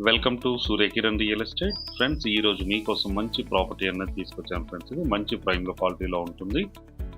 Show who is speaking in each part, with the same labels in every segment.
Speaker 1: Welcome to Suryakiran real estate. Friends ఈ రోజు మీకోసం మంచి ప్రాపర్టీ అనేది తీసుకొచ్చాను ఫ్రెండ్స్. ఇది మంచి ప్రైమ్లో క్వాలిటీలో ఉంటుంది.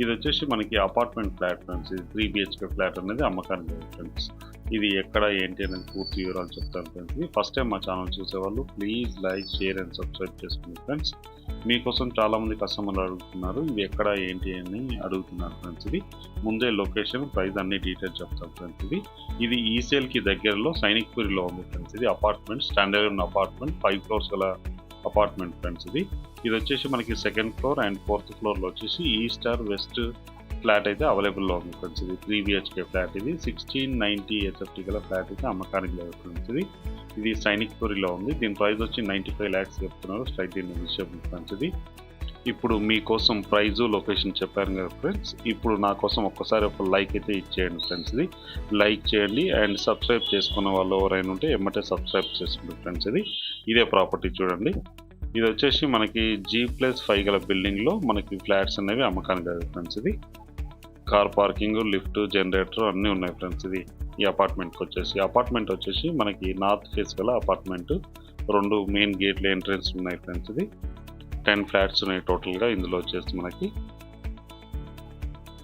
Speaker 1: ఇది వచ్చేసి మనకి అపార్ట్మెంట్ ఫ్లాట్ ఫ్రెండ్స్. ఇది త్రీ బిహెచ్కే ఫ్లాట్ అనేది అమ్మకానికి ఫ్రెండ్స్. ఇది ఎక్కడ ఏంటి అనేది పూర్తి వివరాలు చెప్తాను ఫ్రెండ్స్ ఇది ఫస్ట్ టైం మా ఛానల్ చూసేవాళ్ళు please like share and subscribe చేసుకోండి ఫ్రెండ్స్ మీకోసం చాలామంది కస్టమర్లు అడుగుతున్నారు ఇది ఎక్కడ ఏంటి అని అడుగుతున్నారు ఫ్రెండ్స్ ఇది ముందే లొకేషన్ ప్రైస్ అన్ని డీటెయిల్స్ చెప్తాను ఫ్రెండ్స్ ఇది ఇది ఈసేల్కి దగ్గరలో సైనిక్పురిలో ఉంది ఫ్రెండ్స్ ఇది అపార్ట్మెంట్ స్టాండర్డ్ ఉన్న అపార్ట్మెంట్ ఫైవ్ ఫ్లోర్స్ గల అపార్ట్మెంట్ ఫ్రెండ్స్ ఇది ఇది వచ్చేసి మనకి సెకండ్ ఫ్లోర్ అండ్ ఫోర్త్ ఫ్లోర్లో వచ్చేసి ఈస్ట్ ఆర్ వెస్ట్ ఫ్లాట్ అయితే అవైలబుల్లో ఉంది ఫ్రెండ్స్. ఇది త్రీ బిహెచ్కే ఫ్లాట్ ఇది. సిక్స్టీన్ నైంటీ ఎస్ఎఫ్టీ గల ఫ్లాట్ అయితే అమ్మకానికి లేదు ఫ్రెండ్స్ ఇది. ఇది సైనిక్పురిలో ఉంది. దీని ప్రైస్ వచ్చి నైంటీ ఫైవ్ ల్యాక్స్ చెప్తున్నారు. స్ట్రైట్ ఇన్ విషయం ఫ్రెండ్స్ ఇది. ఇప్పుడు మీకోసం ప్రైజు లొకేషన్ చెప్పాను కదా ఫ్రెండ్స్. ఇప్పుడు నా కోసం ఒక్కసారి ఒక లైక్ అయితే ఇచ్చేయండి ఫ్రెండ్స్ ఇది. లైక్ చేయండి అండ్ సబ్స్క్రైబ్ చేసుకున్న వాళ్ళు ఎవరైనా ఉంటే ఎమ్మటే సబ్స్క్రైబ్ చేసుకోండి ఫ్రెండ్స్ ఇది. ఇదే ప్రాపర్టీ చూడండి. ఇది వచ్చేసి మనకి జీ ప్లస్ ఫైవ్ గల బిల్డింగ్లో మనకి ఫ్లాట్స్ అనేవి అమ్మకానికి కదా ఫ్రెండ్స్ ఇది. కార్ పార్కింగ్ లిఫ్ట్ జనరేటర్ అన్నీ ఉన్నాయి ఫ్రెండ్స్ ఇది ఈ అపార్ట్మెంట్కి వచ్చేసి. అపార్ట్మెంట్ వచ్చేసి మనకి నార్త్ ఫేస్ గల అపార్ట్మెంట్. రెండు మెయిన్ గేట్లు ఎంట్రన్స్ ఉన్నాయి ఫ్రెండ్స్ ఇది. టెన్ ఫ్లాట్స్ ఉన్నాయి టోటల్గా ఇందులో వచ్చేసి మనకి.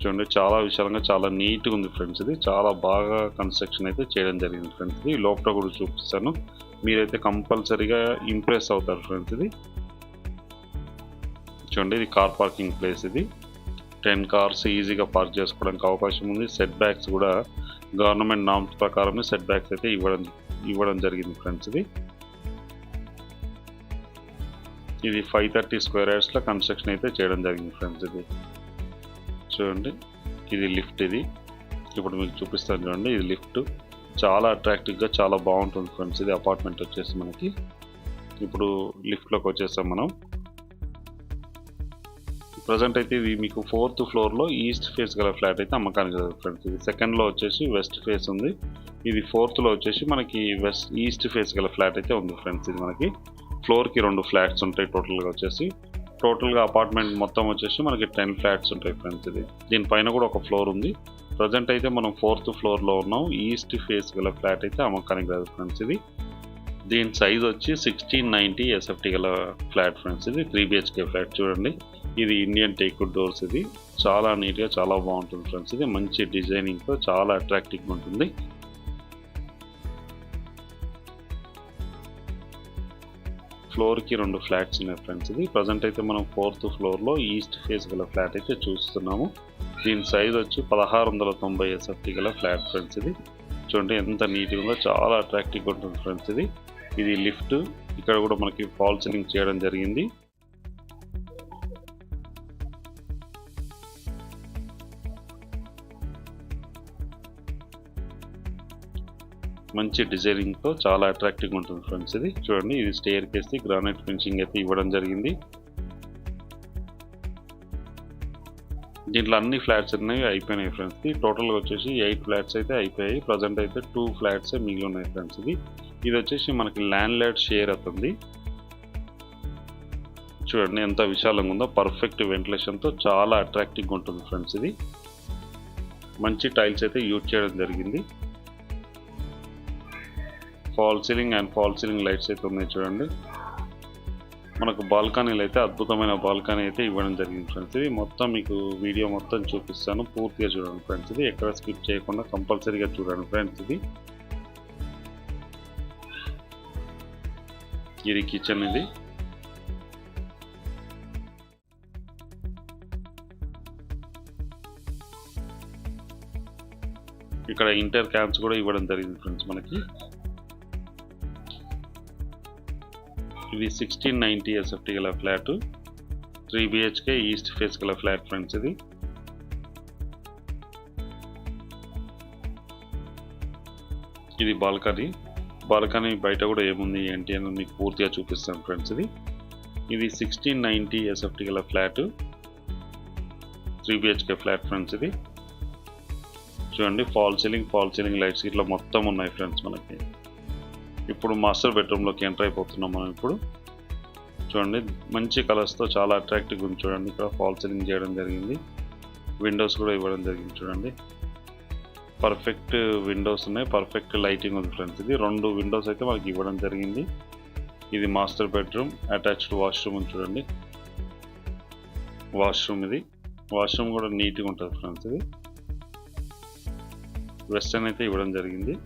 Speaker 1: చూడండి చాలా విశాలంగా చాలా నీట్గా ఉంది ఫ్రెండ్స్ ఇది. చాలా బాగా కన్స్ట్రక్షన్ అయితే చేయడం జరిగింది ఫ్రెండ్స్ ఇది. లోపల కూడా చూపిస్తాను. మీరైతే కంపల్సరీగా ఇంప్రెస్ అవుతారు ఫ్రెండ్స్ ఇది. చూడండి ఇది కార్ పార్కింగ్ ప్లేస్ ఇది. టెన్ కార్స్ ఈజీగా పార్క్ చేసుకోవడానికి అవకాశం ఉంది. సెట్ బ్యాక్స్ కూడా గవర్నమెంట్ నామ్స్ ప్రకారమే సెట్ బ్యాక్స్ అయితే ఇవ్వడం ఇవ్వడం జరిగింది ఫ్రెండ్స్ ఇది. ఇది ఫైవ్ థర్టీ స్క్వేర్ యార్డ్స్లో కన్స్ట్రక్షన్ అయితే చేయడం జరిగింది ఫ్రెండ్స్ ఇది. చూడండి ఇది లిఫ్ట్ ఇది. ఇప్పుడు మీకు చూపిస్తాను చూడండి ఇది లిఫ్ట్ చాలా అట్రాక్టివ్గా చాలా బాగుంటుంది ఫ్రెండ్స్ ఇది. అపార్ట్మెంట్ వచ్చేసి మనకి. ఇప్పుడు లిఫ్ట్లోకి వచ్చేసాం మనం. ప్రజెంట్ అయితే ఇది మీకు ఫోర్త్ ఫ్లోర్లో ఈస్ట్ ఫేస్ గల ఫ్లాట్ అయితే అమ్మకానికి కదా ఫ్రెండ్స్ ఇది సెకండ్లో వచ్చేసి వెస్ట్ ఫేస్ ఉంది. ఇది ఫోర్త్లో వచ్చేసి మనకి వెస్ట్ ఈస్ట్ ఫేస్ గల ఫ్లాట్ అయితే ఉంది ఫ్రెండ్స్ ఇది మనకి. ఫ్లోర్కి రెండు ఫ్లాట్స్ ఉంటాయి టోటల్గా వచ్చేసి. టోటల్గా అపార్ట్మెంట్ మొత్తం వచ్చేసి మనకి టెన్ ఫ్లాట్స్ ఉంటాయి ఫ్రెండ్స్ ఇది. దీనిపైన కూడా ఒక ఫ్లోర్ ఉంది. ప్రజెంట్ అయితే మనం ఫోర్త్ ఫ్లోర్లో ఉన్నాం. ఈస్ట్ ఫేస్ గల ఫ్లాట్ అయితే అమ్మకానికి కాదు ఫ్రెండ్స్ ఇది. దీని సైజ్ వచ్చి సిక్స్టీన్ నైంటీ ఎస్ఎఫ్టీ గల ఫ్లాట్ ఫ్రెండ్స్ ఇది. త్రీ బిహెచ్కే ఫ్లాట్ చూడండి. ఇది ఇండియన్ టేక్వుడ్ డోర్స్ ఇది. చాలా నీట్గా చాలా బాగుంటుంది ఫ్రెండ్స్ ఇది మంచి డిజైనింగ్తో చాలా అట్రాక్టివ్గా ఉంటుంది. ఫ్లోర్కి రెండు ఫ్లాట్స్ ఉన్నాయి ఫ్రెండ్స్ ఇది ప్రజెంట్ అయితే మనం ఫోర్త్ ఫ్లోర్లో ఈస్ట్ ఫేస్ గల ఫ్లాట్ అయితే చూస్తున్నాము. దీని సైజ్ వచ్చి పదహారు వందల తొంభై ఎస్ఎఫ్టీ గల ఫ్లాట్ ఫ్రెండ్స్ ఇది. చూడండి ఎంత నీట్గా ఉందో చాలా అట్రాక్టివ్గా ఉంటుంది ఫ్రెండ్స్ ఇది ఇది లిఫ్ట్ ఇక్కడ కూడా మనకి ఫాల్ సీలింగ్ చేయడం జరిగింది. మంచి డిజైనింగ్తో చాలా అట్రాక్టివ్గా ఉంటుంది ఫ్రెండ్స్ ఇది. చూడండి ఇది స్టేర్ కేసి గ్రానైట్ ఫినిషింగ్ అయితే ఇవ్వడం జరిగింది. దీంట్లో అన్ని ఫ్లాట్స్ అనేవి అయిపోయినాయి ఫ్రెండ్స్ ఇది. టోటల్గా వచ్చేసి ఎయిట్ ఫ్లాట్స్ అయితే అయిపోయాయి. ప్రజెంట్ అయితే టూ ఫ్లాట్స్ మిగిలి ఉన్నాయి ఫ్రెండ్స్ ఇది. ఇది వచ్చేసి మనకి ల్యాండ్ లార్డ్ షేర్ అవుతుంది. చూడండి ఎంత విశాలంగా ఉందో. పర్ఫెక్ట్ వెంటిలేషన్తో చాలా అట్రాక్టివ్గా ఉంటుంది ఫ్రెండ్స్ ఇది. మంచి టైల్స్ అయితే యూజ్ చేయడం జరిగింది. Fall ceiling and fall ceiling lights అయితే ఉన్నాయి చూడండి. మనకు బాల్కనీలు అయితే అద్భుతమైన బాల్కనీ అయితే ఇవ్వడం జరిగింది ఫ్రెండ్స్. ఇది మొత్తం మీకు వీడియో మొత్తం చూపిస్తాను. పూర్తిగా చూడండి ఫ్రెండ్స్. ఇది ఎక్కడ స్కిప్ చేయకుండా కంపల్సరీగా చూడండి ఫ్రెండ్స్ ఇది. ఇది కిచెన్ ఇది. ఇక్కడ ఇంటర్ క్యాన్స్ కూడా ఇవ్వడం జరిగింది ఫ్రెండ్స్ మనకి. ఇది సిక్స్టీన్ నైంటీ ఎస్ఎఫ్టీ గల flat three BHK east face గల ఫ్లాట్ ఫ్రెండ్స్ ఇది. ఇది బాల్కనీ. బాల్కనీ బయట కూడా ఏముంది ఏంటి అని మీకు పూర్తిగా చూపిస్తాను ఫ్రెండ్స్ ఇది. ఇది సిక్స్టీన్ నైంటీ ఎస్ఎఫ్టీ గల flat three BHK flat friends ఇది. చూడండి fall ceiling fall ceiling lights ఇట్లా మొత్తం ఉన్నాయి ఫ్రెండ్స్ మనకి. ఇప్పుడు మాస్టర్ బెడ్రూమ్లోకి ఎంటర్ అయిపోతున్నాం మనం ఇప్పుడు. చూడండి మంచి కలర్స్తో చాలా అట్రాక్టివ్గా ఉంది చూడండి. ఇక్కడ ఫాల్ సీలింగ్ చేయడం జరిగింది. విండోస్ కూడా ఇవ్వడం జరిగింది చూడండి. పర్ఫెక్ట్ విండోస్ ఉన్నాయి. పర్ఫెక్ట్ లైటింగ్ ఉంది ఫ్రెండ్స్ ఇది రెండు విండోస్ అయితే మనకి ఇవ్వడం జరిగింది. ఇది మాస్టర్ బెడ్రూమ్ అటాచ్డ్ వాష్రూమ్ ఉంది చూడండి. వాష్రూమ్ ఇది. వాష్రూమ్ కూడా నీట్గా ఉంటుంది ఫ్రెండ్స్ ఇది. వెస్టర్న్ అయితే ఇవ్వడం జరిగింది.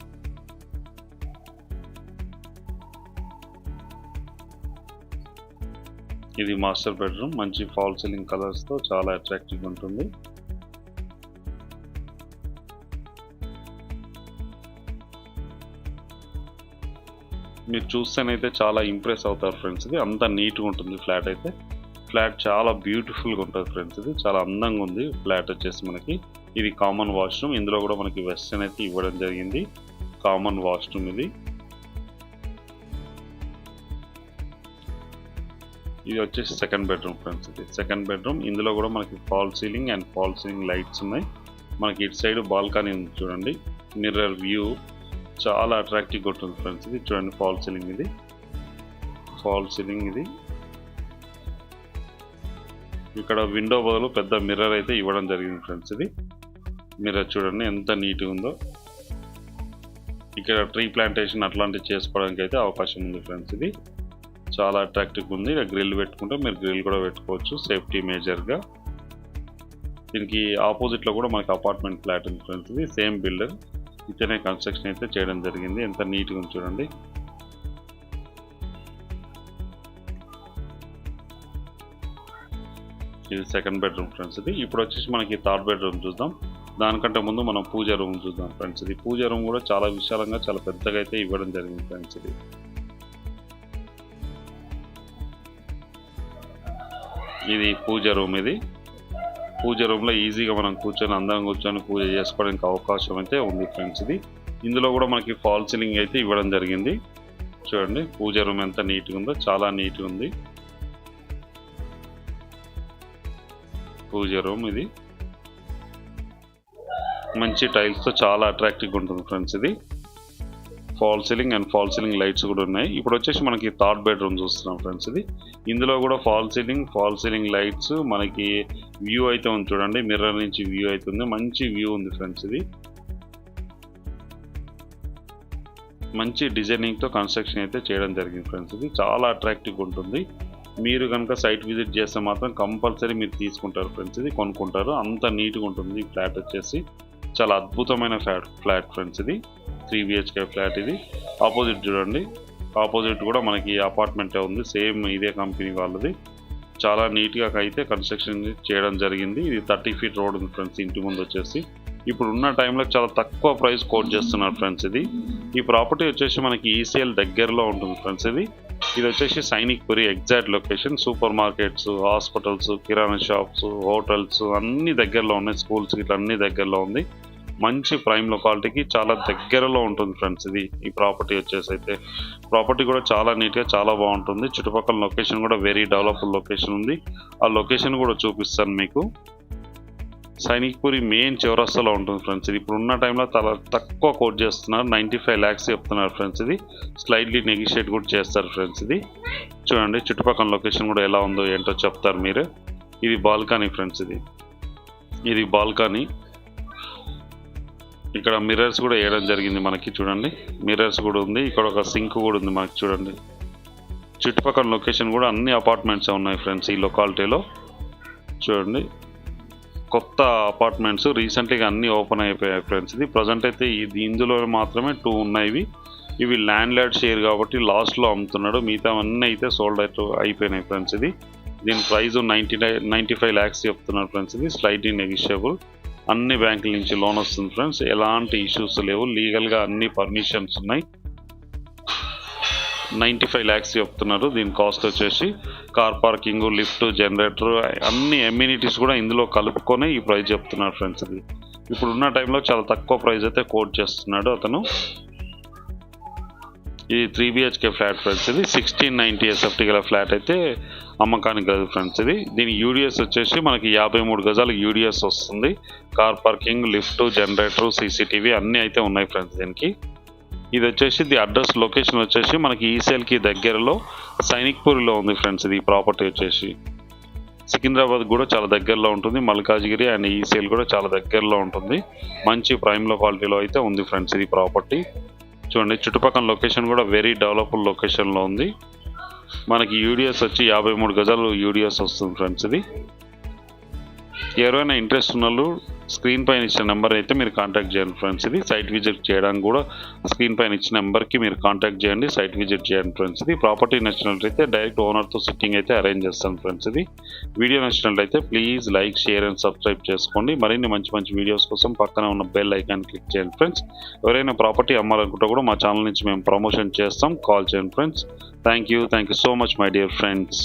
Speaker 1: ఇది మాస్టర్ బెడ్రూమ్. మంచి ఫాల్ సీలింగ్ కలర్స్తో చాలా అట్రాక్టివ్గా ఉంటుంది. మీరు చూస్తేనైతే చాలా ఇంప్రెస్ అవుతారు ఫ్రెండ్స్ ఇది. అంత నీట్గా ఉంటుంది ఫ్లాట్ అయితే. ఫ్లాట్ చాలా బ్యూటిఫుల్గా ఉంటుంది ఫ్రెండ్స్ ఇది. చాలా అందంగా ఉంది ఫ్లాట్ వచ్చేసి మనకి. ఇది కామన్ వాష్రూమ్ ఇందులో కూడా మనకి వెస్టర్న్ అయితే ఇవ్వడం జరిగింది. కామన్ వాష్రూమ్ ఇది. ఇది వచ్చేసి సెకండ్ బెడ్రూమ్ ఫ్రెండ్స్ ఇది సెకండ్ బెడ్రూమ్ ఇందులో కూడా మనకి fall ceiling and fall ceiling lights ఉన్నాయి. మనకి ఇటు సైడ్ బాల్కనీ ఉంది చూడండి. మిర్రర్ వ్యూ చాలా అట్రాక్టివ్గా ఉంటుంది ఫ్రెండ్స్ ఇది చూడండి ఫాల్ సీలింగ్ ఇది. ఫాల్ సీలింగ్ ఇది. ఇక్కడ విండో బదులు పెద్ద మిర్రర్ అయితే ఇవ్వడం జరిగింది ఫ్రెండ్స్ ఇది. మిర్రర్ చూడండి ఎంత నీట్గా ఉందో. ఇక్కడ ట్రీ ప్లాంటేషన్ అట్లాంటివి చేసుకోవడానికి అయితే అవకాశం ఉంది ఫ్రెండ్స్ ఇది. చాలా అట్రాక్టివ్గా ఉంది. ఇక్కడ గ్రిల్ పెట్టుకుంటే మీరు గ్రిల్ కూడా పెట్టుకోవచ్చు సేఫ్టీ మేజర్గా దీనికి ఆపోజిట్లో కూడా మనకి అపార్ట్మెంట్ ఫ్లాట్ ఉంటుంది ఫ్రెండ్స్ ఇది. సేమ్ బిల్డర్ ఇతనే కన్స్ట్రక్షన్ అయితే చేయడం జరిగింది. ఎంత నీట్గా చూడండి. ఇది సెకండ్ బెడ్రూమ్ ఫ్రెండ్స్ ఇది. ఇప్పుడు వచ్చేసి మనకి థర్డ్ బెడ్రూమ్ చూద్దాం. దానికంటే ముందు మనం పూజ రూమ్ చూద్దాం ఫ్రెండ్స్ ఇది. పూజ రూమ్ కూడా చాలా విశాలంగా చాలా పెద్దగా అయితే ఇవ్వడం జరిగింది ఫ్రెండ్స్ ఇది. ఇది పూజ రూమ్ ఇది. పూజ రూమ్లో ఈజీగా మనం కూర్చొని అందంగా కూర్చొని పూజ చేసుకోవడానికి అవకాశం అయితే ఉంది ఫ్రెండ్స్ ఇది. ఇందులో కూడా మనకి ఫాల్ సీలింగ్ అయితే ఇవ్వడం జరిగింది. చూడండి పూజ రూమ్ ఎంత నీట్గా ఉందో చాలా నీట్గా ఉంది. పూజ రూమ్ ఇది. మంచి టైల్స్తో చాలా అట్రాక్టివ్గా ఉంటుంది ఫ్రెండ్స్ ఇది. Fall ceiling and fall ceiling lights కూడా ఉన్నాయి. ఇప్పుడు వచ్చేసి మనకి థర్డ్ బెడ్రూమ్ చూస్తున్నాం ఫ్రెండ్స్ ఇది. ఇందులో కూడా fall ceiling fall ceiling lights మనకి వ్యూ అయితే ఉంది చూడండి. మిర్రర్ నుంచి వ్యూ అవుతుంది మంచి వ్యూ ఉంది ఫ్రెండ్స్ ఇది. మంచి డిజైనింగ్తో కన్స్ట్రక్షన్ అయితే చేయడం జరిగింది ఫ్రెండ్స్ ఇది. చాలా అట్రాక్టివ్గా ఉంటుంది. మీరు కనుక సైట్ విజిట్ చేస్తే మాత్రం కంపల్సరీ మీరు తీసుకుంటారు ఫ్రెండ్స్ ఇది కొనుక్కుంటారు. అంత నీట్గా ఉంటుంది ఫ్లాట్ వచ్చేసి. చాలా అద్భుతమైన ఫ్లాట్ ఫ్లాట్ ఫ్రెండ్స్ ఇది. త్రీ బిహెచ్కే ఫ్లాట్ ఇది. ఆపోజిట్ చూడండి. ఆపోజిట్ కూడా మనకి అపార్ట్మెంటే ఉంది. సేమ్ ఇదే కంపెనీ వాళ్ళది. చాలా నీట్గా అయితే కన్స్ట్రక్షన్ చేయడం జరిగింది. ఇది థర్టీ ఫీట్ రోడ్ ఉంది ఫ్రెండ్స్ ఇంటి ముందు వచ్చేసి. ఇప్పుడు ఉన్న టైంలో చాలా తక్కువ ప్రైస్ కోట్ చేస్తున్నారు ఫ్రెండ్స్ ఇది. ఈ ప్రాపర్టీ వచ్చేసి మనకి ఈసీఎల్ దగ్గరలో ఉంటుంది ఫ్రెండ్స్ ఇది. ఇది వచ్చేసి Sainikpuri exact location. Super markets hospitals కిరాణా షాప్స్ హోటల్స్ అన్ని దగ్గరలో ఉన్నాయి. స్కూల్స్ ఇట్లా అన్ని దగ్గరలో ఉంది. మంచి ప్రైమ్ లొకాలిటీకి చాలా దగ్గరలో ఉంటుంది ఫ్రెండ్స్ ఇది. ఈ ప్రాపర్టీ వచ్చేసి అయితే ప్రాపర్టీ కూడా చాలా నీట్గా చాలా బాగుంటుంది. చుట్టుపక్కల లొకేషన్ కూడా వెరీ డెవలప్డ్ లొకేషన్ ఉంది. ఆ లొకేషన్ కూడా చూపిస్తాను మీకు. సైనిక్పురి మెయిన్ చౌరస్తాలో ఉంటుంది ఫ్రెండ్స్ ఇది. ఇప్పుడు ఉన్న టైంలో చాలా తక్కువ కోట్ చేస్తున్నారు. నైంటీ ఫైవ్ ల్యాక్స్ చెప్తున్నారు ఫ్రెండ్స్ ఇది. స్లైడ్లీ నెగిషియేట్ కూడా చేస్తారు ఫ్రెండ్స్ ఇది. చూడండి చుట్టుపక్కల లొకేషన్ కూడా ఎలా ఉందో ఏంటో చెప్తారు మీరు. ఇది బాల్కనీ ఫ్రెండ్స్ ఇది. ఇది బాల్కనీ. ఇక్కడ మిర్రర్స్ కూడా వేయడం జరిగింది మనకి చూడండి. మిర్రర్స్ కూడా ఉంది. ఇక్కడ ఒక సింక్ కూడా ఉంది మనకి చూడండి. చుట్టుపక్కల లొకేషన్ కూడా అన్ని అపార్ట్మెంట్స్ ఉన్నాయి ఫ్రెండ్స్ ఈ లొకాలిటీలో. చూడండి. కొత్త అపార్ట్మెంట్స్ రీసెంట్గా అన్ని ఓపెన్ అయిపోయాయి ఫ్రెండ్స్ ఇది ప్రజెంట్ అయితే ఇది ఇందులో మాత్రమే టూ ఉన్నాయి ఇవి ల్యాండ్ ల్యాడ్ షేర్ కాబట్టి లాస్ట్లో అమ్ముతున్నాడు. మిగతా అన్నీ అయితే సోల్డ్ అయిపోయినాయి ఫ్రెండ్స్ ఇది. దీని price ninety nine ninety five lakhs చెప్తున్నారు ఫ్రెండ్స్ ఇది. స్లైట్లీ నెగిషియబుల్ అన్ని బ్యాంకుల నుంచి లోన్ వస్తుంది ఫ్రెండ్స్ ఎలాంటి ఇష్యూస్ లేవు. లీగల్గా అన్ని పర్మిషన్స్ ఉన్నాయి. నైంటీ ఫైవ్ ల్యాక్స్ చెప్తున్నారు. దీని కాస్ట్ వచ్చేసి కార్ పార్కింగ్ లిఫ్ట్ జనరేటర్ అన్ని ఎమ్యూనిటీస్ కూడా ఇందులో కలుపుకొని ఈ ప్రైస్ చెప్తున్నారు ఫ్రెండ్స్ ఇది. టైంలో చాలా తక్కువ ప్రైస్ అయితే కోట్ చేస్తున్నాడు అతను. ఇది త్రీ బిహెచ్కే ఫ్లాట్ ఫ్రెండ్స్ ఇది. సిక్స్టీన్ నైంటీ ఎస్ఎఫ్టీ గల ఫ్లాట్ అయితే అమ్మకానికి కాదు ఫ్రెండ్స్ ఇది. దీని యూడిఎస్ వచ్చేసి మనకి యాభై మూడు గజాలు యూడిఎస్ వస్తుంది. Car parking lift generator CCTV అన్నీ అయితే ఉన్నాయి ఫ్రెండ్స్ దీనికి. ఇది వచ్చేసి ది అడ్రస్ లొకేషన్ వచ్చేసి మనకి ఈసెల్కి దగ్గరలో సైనిక్పూర్లో ఉంది ఫ్రెండ్స్ ఇది ప్రాపర్టీ వచ్చేసి. సికింద్రాబాద్ కూడా చాలా దగ్గరలో ఉంటుంది మల్కాజ్గిరి అండ్ ఈసెల్ కూడా చాలా దగ్గరలో ఉంటుంది. మంచి ప్రైమ్లో క్వాలిటీలో అయితే ఉంది ఫ్రెండ్స్ ఇది ప్రాపర్టీ చూడండి చుట్టుపక్కల లొకేషన్ కూడా వెరీ డెవలప్డ్ లొకేషన్లో ఉంది. మనకి యూడిఎస్ వచ్చి యాభై మూడు గజాలు యూడిఎస్ వస్తుంది ఫ్రెండ్స్ ఇది. ఎవరైనా ఇంట్రెస్ట్ ఉన్న వాళ్ళు స్క్రీన్ పైన ఇచ్చిన నెంబర్ అయితే మీరు కాంటాక్ట్ చేయండి ఫ్రెండ్స్ ఇది సైట్ విజిట్ చేయడానికి కూడా స్క్రీన్ పైన ఇచ్చిన నెంబర్కి మీరు కాంటాక్ట్ చేయండి సైట్ విజిట్ చేయండి ఫ్రెండ్స్ ఇది ప్రాపర్టీ నచ్చినట్లయితే డైరెక్ట్ ఓనర్తో సిట్టింగ్ అయితే అరేంజ్ చేస్తాను ఫ్రెండ్స్ ఇది వీడియో నచ్చినట్లయితే please like share and subscribe చేసుకోండి. మరిన్ని మంచి మంచి వీడియోస్ కోసం పక్కన ఉన్న బెల్ ఐకాన్ క్లిక్ చేయండి ఫ్రెండ్స్ ఎవరైనా ప్రాపర్టీ అమ్మాలనుకుంటే కూడా మా ఛానల్ నుంచి మేము ప్రమోషన్ చేస్తాం. కాల్ చేయండి friends thank you thank you so much my dear friends